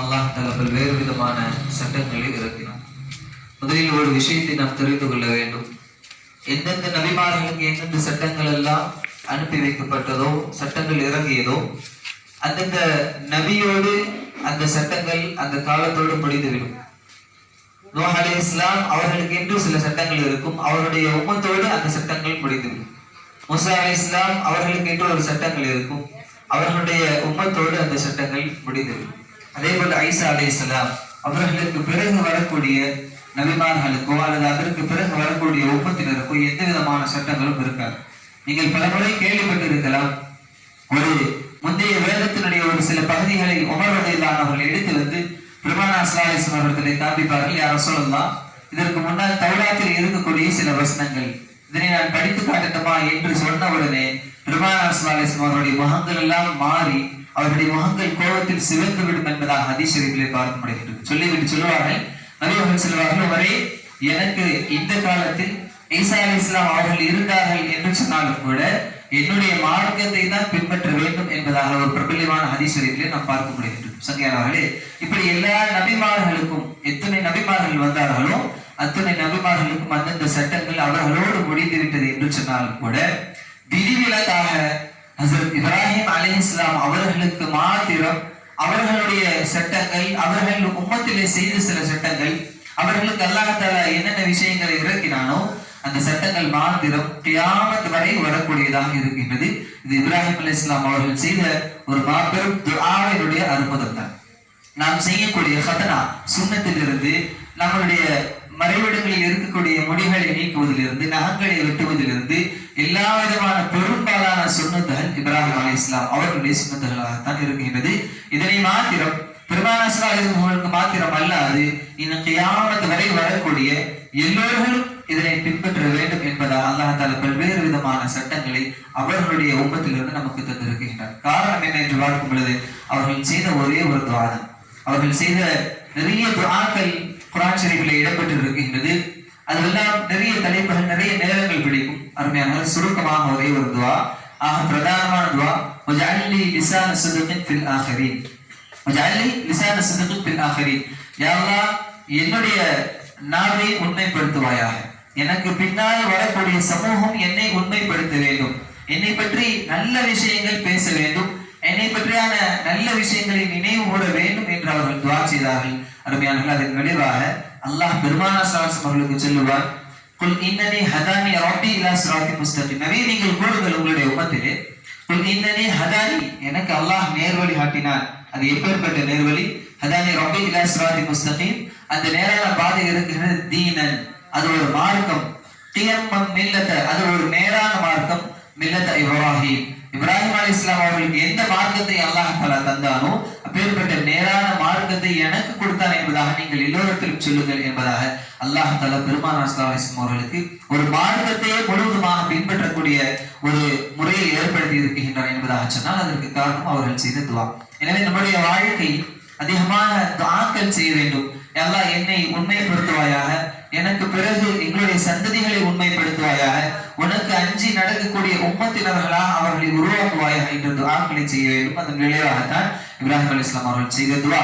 அல்லாஹ் தலா பல்வேறு விதமான சட்டங்களை இறக்கினான். முதலில் ஒரு விஷயத்தை நாம் தெரிந்து கொள்ள வேண்டும். எந்தெந்த நபிமார்களுக்கு எந்தெந்த சட்டங்கள் எல்லாம் அனுப்பி வைக்கப்பட்டதோ சட்டங்கள் இறங்கியதோ அந்தந்த நபியோடு அந்த சட்டங்கள் அந்த காலத்தோடு முடிந்துவிடும். நூஹ் அலி இஸ்லாம் அவர்களுக்கு என்று சில சட்டங்கள் இருக்கும். அவருடைய உமத்தோடு அந்த சட்டங்கள் முடிந்துவிடும். முசா அலி இஸ்லாம் அவர்களுக்கு என்று ஒரு சட்டங்கள் இருக்கும். அவர்களுடைய உம்மத்தோடு அந்த சட்டங்கள் முடிந்துவிடும். அதே போல ஐசா அலி இஸ்லாம் அவர்களுக்கு பிறகு வரக்கூடிய நபிமார்களுக்கோ அல்லது அதற்கு பிறகு வரக்கூடிய ஒப்பத்தினருக்கோ எந்த விதமான சட்டங்களும் இருக்காது. நீங்கள் பலமுறை கேள்விப்பட்டிருக்கலாம் ஒரு முந்தைய வேதத்தினுடைய ஒரு சில பகுதிகளை உமர் அவர்கள் எடுத்து வந்து பெருமானா அஸ்லாலிஸ்லாம் அவர்களை காண்பிப்பார்கள். யாரும் சொல்லலாம் இதற்கு முன்னால் தௌராத்தில் இருக்கக்கூடிய சில வசனங்கள் இதனை நான் படித்து காட்டட்டுமா? என்று சொன்ன உடனே பெருமானா அஸ்லாலிஸ்லாம் அவருடைய முகங்கள் எல்லாம் மாறி அவருடைய முகங்கள் கோபத்தில் சிவந்து விடும் என்பதாக அதிசரிப்பிலே பார்க்க முடிகிறது சொல்லிவிட்டு சொல்லுவார்கள் நபியவர்கள் செல்வார்கள் வரை எனக்கு இந்த காலத்தில் ஈசா அலி இஸ்லாம் அவர்கள் இருந்தார்கள் என்று சொன்னாலும் கூட என்னுடைய மார்க்கத்தை தான் பின்பற்ற வேண்டும் என்பதாக ஒரு பிரபல்யமான ஹதீஸ்வரிகளை நாம் பார்க்க முடிகின்றோம் சங்கியானவர்களே இப்படி எல்லா நபிமார்களுக்கும் எத்தனை நபிமார்கள் வந்தார்களோ அத்தனை நபிமார்களுக்கும் அந்தந்த சட்டங்கள் அவர்களோடு முடிந்துவிட்டது என்று சொன்னாலும் கூட விதிவிலக்காக ஹசரத் இப்ராஹிம் அலி இஸ்லாம் அவர்களுக்கு மாத்திரம் அவர்களுடைய சட்டங்கள் அவர்கள் உம்மத்திலே செய்த சில சட்டங்கள் அவர்களுக்கு அல்லாஹால என்னென்ன விஷயங்களை இறக்கினானோ அந்த சட்டங்கள் மாத்திரம் கியாமத் வரை வரக்கூடியதாக இருக்கின்றது. இது இப்ராஹிம் அலி இஸ்லாம் அவர்கள் செய்த ஒரு மாபெரும் துஆவினுடைய அற்புதம் தான் நாம் செய்யக்கூடிய ஹதனா சுண்ணத்திலிருந்து நம்மளுடைய மறைவிடங்களில் இருக்கக்கூடிய முடிகளை நீக்குவதிலிருந்து நகங்களை வெட்டுவதிலிருந்து சுண்ணத்துகள் இப்ராஹிம் அலி இஸ்லாம் அவர்களுடைய சுண்ணத்துகளாகத்தான் இருக்கின்றது. இதனை மாத்திரம் பெருமானாசிரியர்களுக்கு மாத்திரம் அல்லாது இன்னும் கியாமத் வரை வரக்கூடிய எல்லோர்களும் இதனை பின்பற்ற வேண்டும் என்பதால் அல்லாஹ் தால பல்வேறு விதமான சட்டங்களை அவர்களுடைய ஒப்பத்திலிருந்து நமக்கு தந்திருக்கின்றார் காரணம் என்ன என்று பார்க்கும் பொழுது அவர்கள் செய்த ஒரே ஒரு துவாதம் அவர்கள் செய்த நிறைய துஆக்கள் குரான் ஷரீஃபில் இடம்பெற்று இருக்கின்றது அதெல்லாம் நிறைய தலைப்புகள் நிறைய நேரங்கள் பிடிக்கும். அருமையான சுருக்கமாக ஒரே ஒரு துவா ஆக பிரதானமான துவா முஜாலி லிசான சிதகின் பில் ஆஹரி முஜாலி லிசான சிதகின் பில் ஆஹரி யா என்னுடைய நாவை உண்மைப்படுத்துவாயாக. எனக்கு பின்னால் வரக்கூடிய சமூகம் என்னை உண்மைப்படுத்த வேண்டும். என்னை பற்றி நல்ல விஷயங்கள் பேச வேண்டும். என்னை பற்றியான நல்ல விஷயங்களை நினைவு கூற வேண்டும் என்று அவர்கள் துவா செய்தார்கள். அருமையானவர்கள் அதன் விளைவாக அல்லாஹ் பெருமானா சாசம் அவர்களுக்கு சொல்லுவார் குல் இன்னனி ஹதானி ரப்பி இலா சிராத்தி முஸ்தகிம் நபி நீங்கள் கூறுங்கள் உங்களுடைய உம்மத்திலே குல் இன்னனி ஹதானி எனக்கு அல்லாஹ் நேர்வழி காட்டினார். அது எப்பேற்பட்ட நேர்வழி? ஹதானி ரப்பி இலா சிராத்தி முஸ்தகிம். அந்த நேரான பாதை இருக்கிறது தீனன். அது ஒரு மார்க்கம். தியம்மன் மில்லத்த அது ஒரு நேரான மார்க்கம். மில்லத்த இப்ராஹிம். இப்ராஹிம் அலி இஸ்லாம் அவர்களுக்கு எந்த மார்க்கத்தை அல்லாஹ் தந்தானோ அப்பேற்பட்ட நேரான மார்க்கத்தை எனக்கு கொடுத்தான் என்பதாக நீங்கள் எல்லோரிடத்திலும் சொல்லுங்கள் என்பதாக அல்லாஹ் தலா பெருமானாஸ்லாம் அவர்களுக்கு ஒரு மார்க்கத்தையே முழுவதுமாக பின்பற்றக்கூடிய ஒரு முறையை ஏற்படுத்தி இருக்கின்றனர் என்பதாக சொன்னால் அதற்கு காரணம் அவர்கள் செய்த துவா. எனவே நம்முடைய வாழ்க்கை அதிகமான துஆக்கள் செய்ய வேண்டும். எல்லாம் என்னை உண்மைப்படுத்துவாயாக? எனக்கு பிறகு எங்களுடைய சந்ததிகளை உண்மைப்படுத்துவாயாக? உனக்கு அஞ்சி நடக்கக்கூடிய உம்மத்தினர்களாக அவர்களை உருவாக்குவாயாக? என்ற துஆக்களை செய்ய வேண்டும். அதன் விளைவாகத்தான் இப்ராஹிம் அலி இஸ்லாம் அவர்கள் செய்த துவா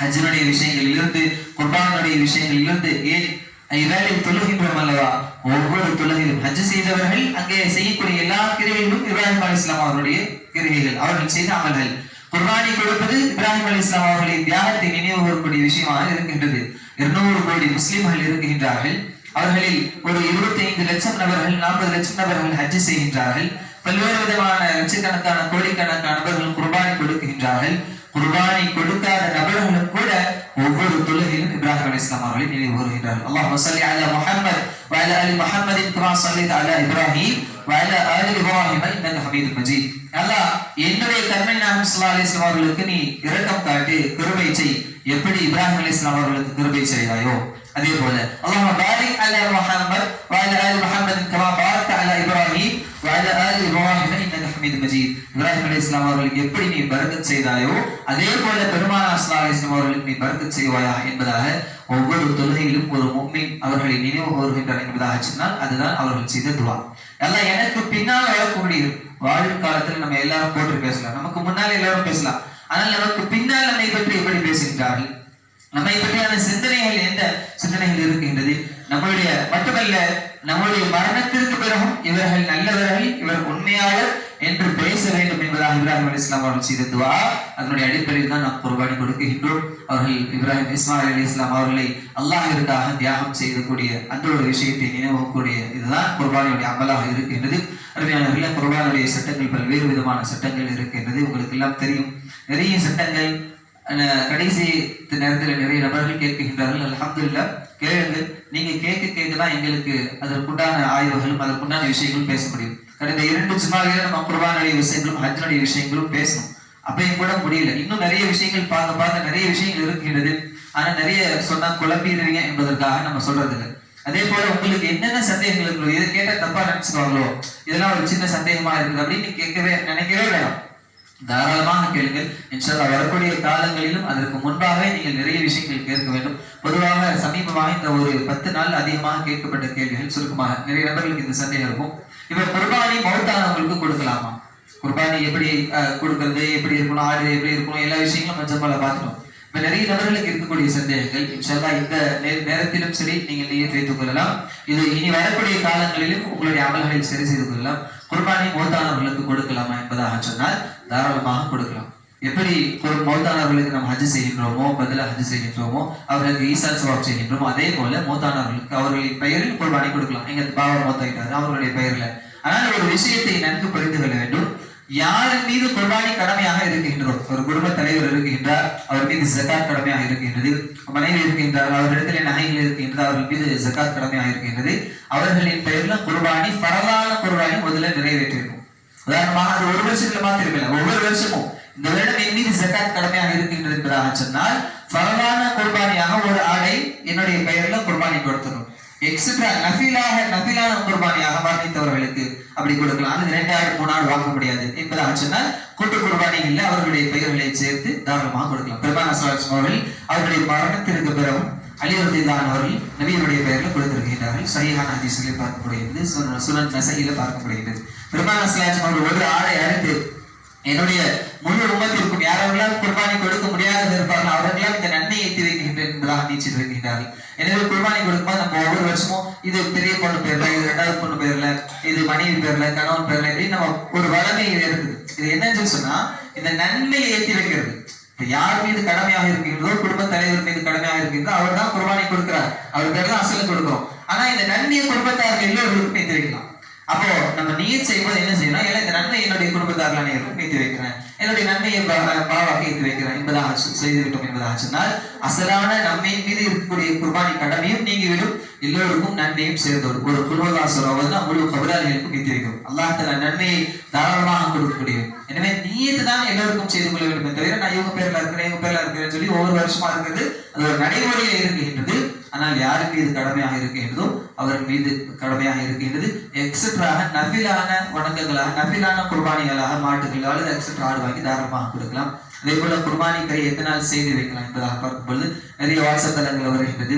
ஹஜ்ஜனுடைய விஷயங்களில் இருந்து குர்பானுடைய விஷயங்களில் இருந்து ஏன் தொழுகின்றோம் அல்லவா? ஒவ்வொரு தொழுகையிலும் ஹஜ் செய்தவர்கள் அங்கே செய்யக்கூடிய எல்லா கிரிகைகளும் இப்ராஹிம் அலி இஸ்லாம் அவருடைய கிரிகைகள் அவர்கள் செய்த அமல்கள். குர்பானி கொடுப்பது இப்ராஹிம் அலி இஸ்லாம் அவர்களின் தியாகத்தை நினைவு கூறக்கூடிய விஷயமாக இருக்கின்றது. இருநூறு கோடி முஸ்லிம்கள் இருக்கின்றார்கள். அவர்களில் ஒரு இருபத்தி ஐந்து லட்சம் நபர்கள் நாற்பது லட்சம் நபர்கள் ஹஜ் செய்கின்றார்கள். பல்வேறு விதமான லட்சக்கணக்கான கோடிக்கணக்கான நபர்கள் குர்பானி கொடுக்கின்றார்கள். குர்பானி கொடுக்காத நபர்களும் கூட ஒவ்வொரு தொழுகையிலும் இப்ராஹிம் அலி இஸ்லாம் அவர்களை நினைவு கூறுகிறார்கள் அல்லாஹ் வசல்லி அலா முஹம்மது வயல அலி முஹம்மதின் குரா சல்லி அலா இப்ராஹிம் வயல அலி இப்ராஹிம் இன்னது ஹமீது மஜீத். அல்லாஹ் என்னுடைய கர்மன் நாகம் சல்லா அலி இஸ்லாம் அவர்களுக்கு நீ இரக்கம் காட்டு கிருபை செய். எப்படி இப்ராஹிம் அலி இஸ்லாம் அவர்களுக்கு கிருபை செய்தாயோ? அதே போல அல்லாஹ் பாரிக் அலா முஹம்மது வயல அலி முஹம்மதின் குரா பார்த்த அலா இப்ராஹிம் வயல எப்படி நீ பரக்கத் செய்தாயோ அதே போல பெருமானார் இஸ்லாம் நீ பரக்கத் செய்வாயா என்பதாக ஒவ்வொரு தொழுகையிலும் ஒரு மும்மின் அவர்களை நினைவு கூறுகின்றனர் அதுதான் அவர்கள் செய்த துவா. எனக்கு பின்னால் வரக்கூடிய வாழும் காலத்தில் நம்ம எல்லாரும் போட்டு பேசலாம். நமக்கு முன்னால் எல்லாரும் பேசலாம். ஆனால் நமக்கு பின்னால் நம்மை எப்படி பேசுகின்றார்கள்? நம்மை பற்றியான சிந்தனைகள் எந்த சிந்தனைகள் இருக்கின்றது? நம்மளுடைய மட்டுமல்ல நம்முடைய மரணத்திற்கு பிறகும் இவர்கள் நல்லவர்கள் இவர் உண்மையாளர் என்று பேச வேண்டும் என்பதாக இப்ராஹிம் அலி இஸ்லாம் அவர்கள் செய்த துவா. அதனுடைய அடிப்படையில் தான் நாம் குர்பானி கொடுக்கின்றோம். அவர்கள் இப்ராஹிம் இஸ்மாயில் அலி இஸ்லாம் அவர்களை அல்லாஹிற்காக தியாகம் செய்யக்கூடிய அந்த ஒரு விஷயத்தை நினைவக்கூடிய இதுதான் குர்பானியுடைய அமலாக இருக்கின்றது. அருமையானவர்கள குர்பானுடைய சட்டங்கள் பல்வேறு விதமான சட்டங்கள் இருக்கின்றது. உங்களுக்கு எல்லாம் தெரியும். நிறைய சட்டங்கள் கடைசி நேரத்தில் நிறைய நபர்கள் கேட்கின்றார்கள். அல்ஹம்துலில்லாஹ். கேளுங்கள். நீங்க கேட்க கேட்க தான் எங்களுக்கு அதற்குண்டான ஆய்வுகளும் அதற்குண்டான விஷயங்களும் பேச முடியும் கடந்த இரண்டு ஜுமாவில நம்ம குர்பானுடைய விஷயங்களும் ஹஜ்னுடைய விஷயங்களும் பேசணும். அப்பயும் கூட முடியல. இன்னும் நிறைய விஷயங்கள் பார்க்க பார்க்க நிறைய விஷயங்கள் இருக்கின்றது. ஆனா நிறைய சொன்னா குழம்பிடுவீங்க என்பதற்காக நம்ம சொல்றது இல்லை அதே போல உங்களுக்கு என்னென்ன சந்தேகங்கள் இருக்கோ இதை கேட்டால் தப்பா நினைச்சுக்குவாங்களோ இதெல்லாம் ஒரு சின்ன சந்தேகமா இருக்குது அப்படின்னு கேட்கவே நினைக்கவே வேணாம். தாராளமாக கேளுங்கள். இன்ஷால்லா வரக்கூடிய காலங்களிலும் அதற்கு முன்பாகவே நீங்கள் நிறைய விஷயங்கள் கேட்க வேண்டும். பொதுவாக சமீபமாக இந்த ஒரு பத்து நாள் அதிகமாக கேட்கப்பட்ட கேள்விகள் சுருக்கமாக நிறைய நபர்களுக்கு இந்த சந்தேகம் இருக்கும். இப்ப குர்பானி மௌத்தானவங்களுக்கு கொடுக்கலாமா? குர்பானி எப்படி கொடுக்கறது எப்படி இருக்கணும் ஆடு எப்படி இருக்கணும் எல்லா விஷயங்களும் கொஞ்சம் போல பார்த்துட்டோம். இப்ப நிறைய நபர்களுக்கு இருக்கக்கூடிய சந்தேகங்கள் இன்ஷால்லா இந்த நேரத்திலும் சரி நீங்கள் நீயத் வைத்துக் கொள்ளலாம். இது இனி வரக்கூடிய காலங்களிலும் உங்களுடைய அமல்களை சரி செய்து கொள்ளலாம். குர்பானி மௌத்தானவர்களுக்கு கொடுக்கலாமா என்பதாக சொன்னால் தாராளமாக கொடுக்கலாம். எப்படி ஒரு மௌத்தானவர்களுக்கு நாம் ஹஜ் செய்கின்றோமோ பதில ஹஜ் செய்கின்றோமோ அவர்களுக்கு ஈசா சவாப் செய்கின்றோமோ அதே போல மௌத்தானவர்களுக்கு அவர்களின் பெயரில் குர்பானி கொடுக்கலாம். எங்க பாபா மௌத்தாயிட்டாரு அவர்களுடைய பெயர்ல. ஆனால் ஒரு விஷயத்தை நன்கு புரிந்து கொள்ள வேண்டும். யாரின் மீது குர்பானி கடமையாக இருக்கின்றோம்? ஒரு குடும்ப தலைவர் இருக்கின்றார் அவர் மீது ஜக்காத் கடமையாக இருக்கின்றது. மனைவி இருக்கின்றார் அவரிடத்தில் நகைகள் இருக்கின்றது அவர்கள் மீது ஜக்காத் கடமையாக இருக்கின்றது. அவர்களின் பெயர்ல குர்பானி பரவான குர்பானி முதல்ல நிறைவேற்றிருக்கும். உதாரணமாக அது ஒரு வருஷத்துல மாத்திரம் ஒவ்வொரு வருஷமும் இந்த வருடம் என் மீது ஜக்காத் கடமையாக இருக்கின்றது என்பதாக சொன்னால் பரவான குர்பானியாக ஒரு ஆடை என்னுடைய பெயர்ல குர்பானி கொடுத்துரும் எக்ஸட்ரா நஃபிலாக நஃபிலான குர்பானியாக வர்ணித்தவர்களுக்கு அப்படி கொடுக்கலாம். அது ரெண்டாயிரம் மூணாயிரம் வாங்க முடியாது என்பதாக சொன்னால் கூட்டு குர்பானிகள்ல அவர்களுடைய பெயர்களை சேர்த்து தாராளமாக கொடுக்கலாம். பிரபான சுவாஸ் அவர்கள் அவர்களுடைய மரணத்திற்கு பிறகும் அலிவர்தான் அவர்கள் நபியினுடைய பெயரில் கொடுத்திருக்கின்றார்கள். சரியான ஹதீஸ்களை பார்க்க முடிகிறது சுன- சுனன் நசையில பார்க்க முடிகிறது பெருமான சுவாஸ் அவர்கள் ஒரு ஆடை அழைத்து என்னுடைய முழு உமத்திற்கும் யாரெல்லாம் குர்பானி கொடுக்க முடியாத இருப்பார்கள் அவர்களால் இந்த நன்மையை தெரிவிக்கின்றேன் வைக்கின்றேன் என்பதாக நீச்சல் இருக்கின்றார்கள் எனவே குர்பானி கொடுக்கும்போது நம்ம ஒவ்வொரு வருஷமும் இது பெரிய பொண்ணு பேர்ல இது ரெண்டாவது பொண்ணு பேர்ல இது மனைவி பேர்ல கணவன் பேர்ல இப்படி நம்ம ஒரு வளமை இருக்குது இது என்னன்னு சொன்னா இந்த நன்மையை ஏற்றி வைக்கிறது. யார் மீது கடமையாக இருக்கிறதோ குடும்ப தலைவர் மீது கடமையாக இருக்கின்றதோ அவர் தான் குர்பானை கொடுக்கிறார். அவர் பேர் தான் அசல் கொடுக்கிறோம். ஆனா இந்த நன்மையை குடும்பத்தார்கள் எல்லோருக்கும் ஏற்றி வைக்கலாம். அப்போ நம்ம நீர் செய்யும்போது என்ன செய்யணும்? ஏன்னா இந்த நன்மை என்னுடைய குடும்பத்தார்கள் அனைவருக்கும் ஏற்றி வைக்கிறேன். என்னுடைய நன்மையை பாவாக ஏற்றி வைக்கிறேன் என்பதாக சொ- செய்து விட்டோம் என்பதாக சொன்னால் அசலான நம்மையின் மீது இருக்கக்கூடிய குர்பானி கடமையும் நீங்கிவிடும். எல்லோருக்கும் நன்மையும் சேர்ந்தோம் ஒரு குருவதாசராவது தான் முழு கபராளிகளுக்கும் ஏற்றி வைக்கும் அல்லாஹ் தன நன்மையை தாராளமாக கொடுக்கக்கூடிய எனவே நீயத்து தான் எல்லோருக்கும் செய்து கொள்ள வேண்டும். தவிர நான் இவங்க பேர்ல இருக்கிறேன் இவங்க பேர்ல இருக்கிறேன்னு சொல்லி ஒவ்வொரு வருஷமா இருக்கிறது. அது ஒரு நடைமுறையில் இருக்கின்றது. ஆனால் யாருக்கு மீது கடமையாக இருக்கின்றதோ அவர் மீது கடமையாக இருக்கின்றது. எக்ஸட்ராக நஃபிலான வணக்கங்களாக நஃபிலான குர்பானிகளாக மாட்டுகள் அல்லது எக்ஸட்ரா ஆடு வாங்கி தாராளமாக கொடுக்கலாம். அதே போல குர்பானிக்கை கறி எத்தனை நாள் செய்து வைக்கலாம் என்பதாக பார்க்கும் பொழுது நிறைய வாட்ஸ்அப் தளங்கள் வருகின்றது.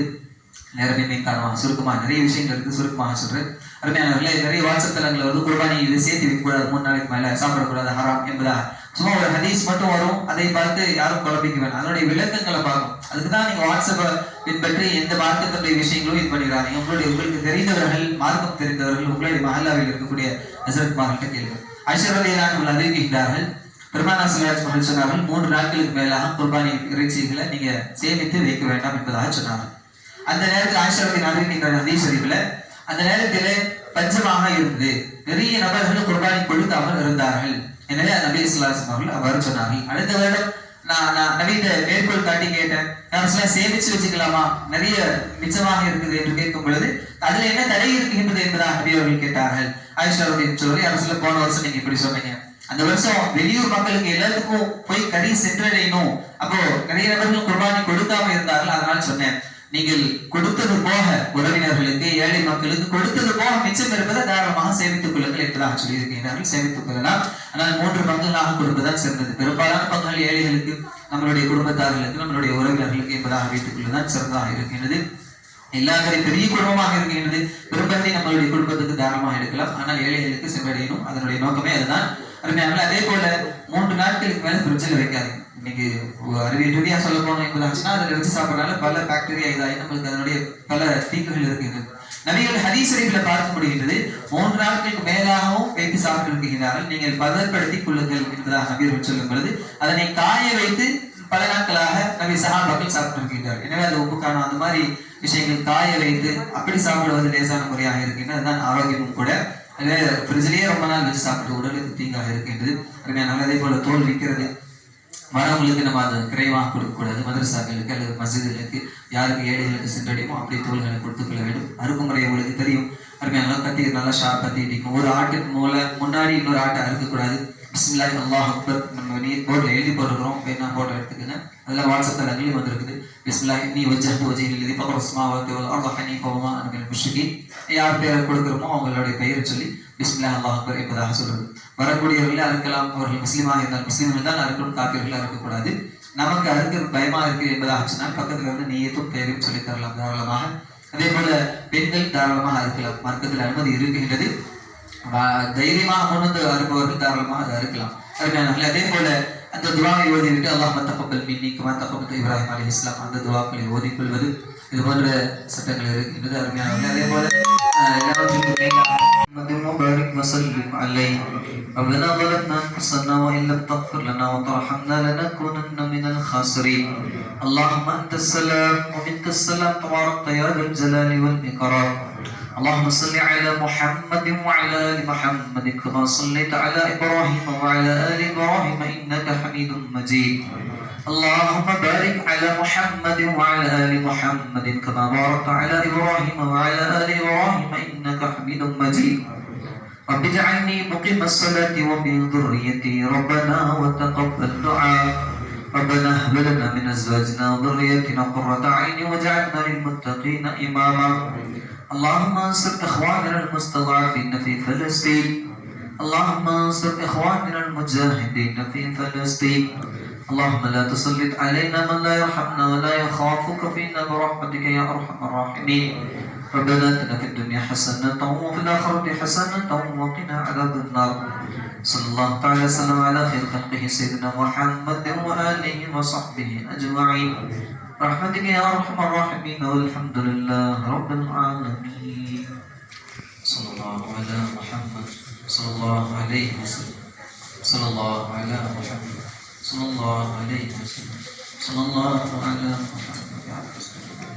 நேரமே காரணமாக சுருக்கமாக நிறைய விஷயங்கள் இருக்கு சுருக்கமாக சொல்றேன். அருமையானவர்களே நிறைய வாட்ஸ்அப் தளங்கள் வருது. குர்பானி இது சேர்த்து வைக்கக்கூடாது மூணு நாளைக்கு மேல சாப்பிடக்கூடாது ஹராம் என்பதா? சும்மா ஒரு ஹதீஸ் மட்டும் வரும் அதை பார்த்து யாரும் குழப்பிக்க வேண்டாம் அதனுடைய விளக்கங்களை பார்க்கும் அதுக்கு தான் நீங்க வாட்ஸ்அப்பை பின்பற்றி எந்த மார்க்கத்தினுடைய விஷயங்களும் இது பண்ணிடுறாங்க உங்களுடைய உங்களுக்கு தெரிந்தவர்கள் மார்க்கம் தெரிந்தவர்கள் உங்களுடைய மஹல்லாவில் இருக்கக்கூடிய ஹசரத் மார்கிட்ட கேள்வி ஐஸ்வர்யதான் உங்கள் அறிவிக்கின்றார்கள் பெருமானா சிலாஜ் மகள் சொன்னார்கள் மூன்று நாட்களுக்கு மேலாக குர்பானி இறைச்சிகளை நீங்க சேமித்து வைக்க வேண்டாம் என்பதாக சொன்னார்கள். அந்த நேரத்தில் ஆயிஷாவின் அறிவிக்கின்ற ஹதீஸ் சரிவில் அந்த நேரத்தில் பஞ்சமாக இருந்தது. நிறைய நபர்கள் குர்பானி கொடுக்காமல் இருந்தார்கள். எனவே நபி சொல்லாசம் அவர்கள் அவ்வாறு சொன்னார்கள். அடுத்த வருடம் நான் நான் நவீன மேற்கோள் காட்டி கேட்டேன் நான் சில சேமிச்சு வச்சுக்கலாமா? நிறைய மிச்சமாக இருக்குது என்று கேட்கும் பொழுது அதுல என்ன தடை இருக்கின்றது? என்பதாக நபி அவர்கள் கேட்டார்கள். ஆயிஷாவுடைய சொல்லி அரசுல போன வருஷம் நீங்க இப்படி சொன்னீங்க. அந்த வருஷம் வெளியூர் மக்களுக்கு எல்லாத்துக்கும் போய் கறி சென்றடையணும். அப்போ நிறைய நபர்கள் குர்பானி கொடுக்காம இருந்தார்கள் அதனால சொன்னேன். நீங்கள் கொடுத்தது போக உறவினர்களுக்கு ஏழை மக்களுக்கு கொடுத்தது போக மிச்சம் இருப்பதை தாராளமாக சேமித்துக் கொள்ளுங்கள் என்பதாக சொல்லியிருக்கிறார்கள் சேமித்துக் கொள்ளலாம். ஆனால் மூன்று பங்குகளாக கொடுப்பதுதான் சிறந்தது. பெரும்பாலான பங்குகள் ஏழைகளுக்கு நம்மளுடைய குடும்பத்தார்களுக்கு நம்மளுடைய உறவினர்களுக்கு என்பதாக வைத்துக் கொள்வதுதான் சிறந்ததாக இருக்கின்றது. எல்லாருடைய பெரிய குடும்பமாக இருக்கின்றது. பெரும்பத்தை நம்மளுடைய குடும்பத்துக்கு தாராளமாக எடுக்கலாம். ஆனால் ஏழைகளுக்கு சென்றடையணும். அதனுடைய நோக்கமே அதுதான். அருமையாக அதே போல மூன்று நாட்களுக்கு மேல பிரிட்ஜில் வைக்காதீங்க. இன்னைக்கு அறிவியல் ரீதியா சொல்ல போனோம் என்பதாச்சுன்னா அதில் வச்சு சாப்பிடறதுனால பல பாக்டீரியா இதாகி நம்மளுக்கு அதனுடைய பல தீக்குகள் இருக்குது நபிகள் ஹதீஸ் ஷரீஃப்ல பார்க்க முடிகின்றது மூன்று நாட்களுக்கு மேலாகவும் வைத்து சாப்பிட்டு இருக்கின்றார்கள். நீங்கள் பதப்படுத்திக் கொள்ளுங்கள் என்பதாக நபியர்கள் சொல்லும் பொழுது அதனை காய வைத்து பல நாட்களாக நபி சஹாபாக்கள் சாப்பிட்டு இருக்கின்றார் எனவே அது ஒப்புக்கான அந்த மாதிரி விஷயங்கள் காய வைத்து அப்படி சாப்பிடுவது லேசான முறையாக இருக்கின்றது. அதுதான் ஆரோக்கியமும் கூட. அதுவே ஃப்ரிட்ஜிலேயே ரொம்ப நாள் வச்சு சாப்பிட்டு உடலுக்கு தீங்காக இருக்கின்றது. அதனால அதே போல தோல் விற்கிறது. வரவங்களுக்கு நம்ம அதை குறைவாக கொடுக்கக்கூடாது. மதரசாக்களுக்கு அல்லது மஸ்ஜிதுகளுக்கு யாருக்கு ஏழைகளுக்கு சென்றடையுமோ அப்படி தோள்களை கொடுத்துக்கொள்ள வேண்டும். அறுக்குமுறை உங்களுக்கு தெரியும். அருமையான கத்தி நல்லா ஷார்ப் கத்தி இடிக்கும் ஒரு ஆட்டுக்கு மூல முன்னாடி இன்னொரு ஆட்டை அறுக்கக்கூடாது. பிஸ்மில்லாஹி அல்லாஹ் அக்பர். நம்ம நீ போர்டில் எழுதி போட்டுருக்கிறோம். வேணா போட்டோ எடுத்துக்கங்க. அதில் வாட்ஸ்அப்பில் அங்கேயும் வந்திருக்குது. பிஸ்மில்லாஹி நீ வஜ்ஜஹ்து வஜ்ஹி லில்லதி ஃபதர ஸமாவாத்தி வல் அர்த ஹனீஃபா அன்பில் முஷ்ரிகீன் யார் பேரை கொடுக்குறோமோ அவங்களுடைய பெயரை சொல்லி பிஸ்மில்லா அல்லாஹ் அக்பர் என்பதாக சொல்றது. வரக்கூடியவர்களை அறுக்கலாம் அவர்கள் முஸ்லீமாக இருந்தால் முஸ்லீம்கள் தான் அறுக்கணும் காப்பீர்களாக இருக்கக்கூடாது. நமக்கு அறுக்க பயமா இருக்கு என்பதாக சொன்னால் பக்கத்துல இருந்து நீயத்தும் பெயரையும் சொல்லி தரலாம் தாராளமாக. அதே போல பெண்கள் தாராளமாக அறுக்கலாம். மார்க்கத்தில் அனுமதி இருக்கின்றது. தைரியமாக முன்வந்து அறுப்பவர்கள் தாராளமாக அதை அறுக்கலாம். அருமையானவர்களே, அதே போல அந்த துவாவை ஓதிவிட்டு அல்லாஹ் தகப்பல் மின்னி குமா தகப்பல் இப்ராஹிம் அலி இஸ்லாம் அந்த துவாக்களை ஓதிக்கொள்வது இது போன்ற சட்டங்கள் இருக்கின்றது அருமையானவர்களே அதே போல அஹ், எல்லாவற்றிற்கும் மேலாக محمد وبارك وسلم عليه ربنا ظلمنا انفسنا وان لم تغفر لنا وترحمنا لنكونن من الخاسرين اللهم انت السلام ومنك السلام تبارك يا ذا الجلال والاكرام اللهم صل على محمد وعلى آل محمد كما صليت على إبراهيم وعلى آل إبراهيم إنك حميد مجيد. اللهم بارك على محمد وعلى آل محمد كما باركت على إبراهيم وعلى آل إبراهيم إنك حميد مجيد. رب اجعلني مقيم الصلاة ومن ذريتي ربنا وتقبل دعاء. ربنا هب لنا من أزواجنا وذريتنا قرة اعين واجعلنا للمتقين إماما. اللهم انصر اخواننا المستضعفين في فلسطين. اللهم انصر اخواننا المجاهدين في فلسطين. اللهم لا تسلط علينا من لا يرحمنا ولا يخافك فينا برحمتك يا أرحم الراحمين. ربنا آتنا في الدنيا حسنة وفي الآخرة حسنة وقنا عذاب النار. صلى الله تعالى وسلم على خير خلقه سيدنا محمد وآله وصحبه أجمعين. رحمتك يا أرحم الراحمين والحمد لله رب العالمين. صلى الله على محمد صلى الله عليه وسلم. صلى الله على محمد صلى الله عليه وسلم. صلى الله على محمد.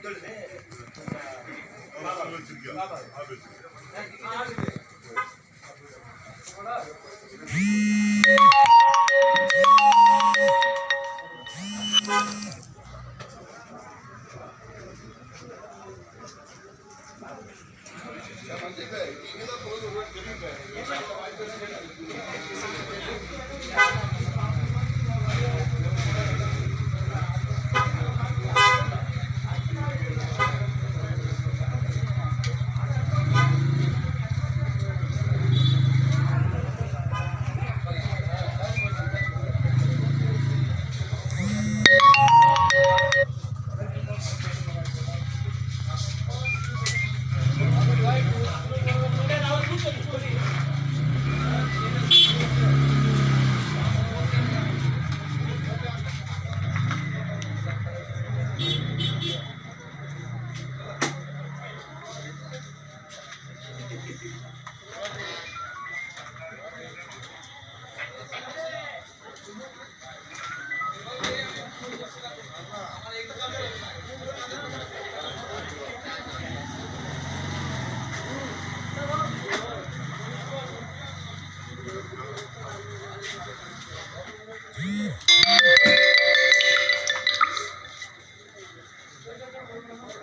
Thank you. Christ.